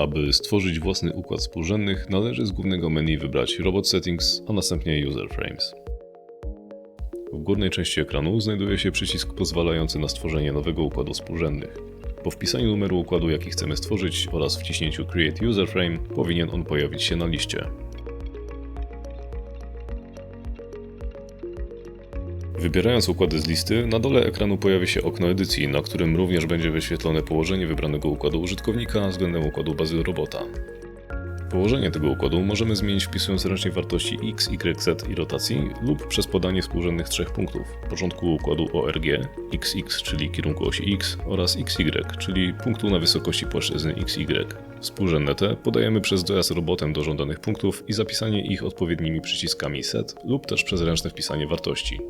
Aby stworzyć własny układ współrzędnych, należy z głównego menu wybrać Robot Settings, a następnie User Frames. W górnej części ekranu znajduje się przycisk pozwalający na stworzenie nowego układu współrzędnych. Po wpisaniu numeru układu, jaki chcemy stworzyć oraz wciśnięciu Create User Frame, powinien on pojawić się na liście. Wybierając układy z listy, na dole ekranu pojawi się okno edycji, na którym również będzie wyświetlone położenie wybranego układu użytkownika względem układu bazy robota. Położenie tego układu możemy zmienić wpisując ręcznie wartości x, y, z i rotacji lub przez podanie współrzędnych trzech punktów. Początku układu ORG, XX, czyli kierunku osi x oraz XY, czyli punktu na wysokości płaszczyzny XY. Współrzędne te podajemy przez dojazd robotem do żądanych punktów i zapisanie ich odpowiednimi przyciskami set lub też przez ręczne wpisanie wartości.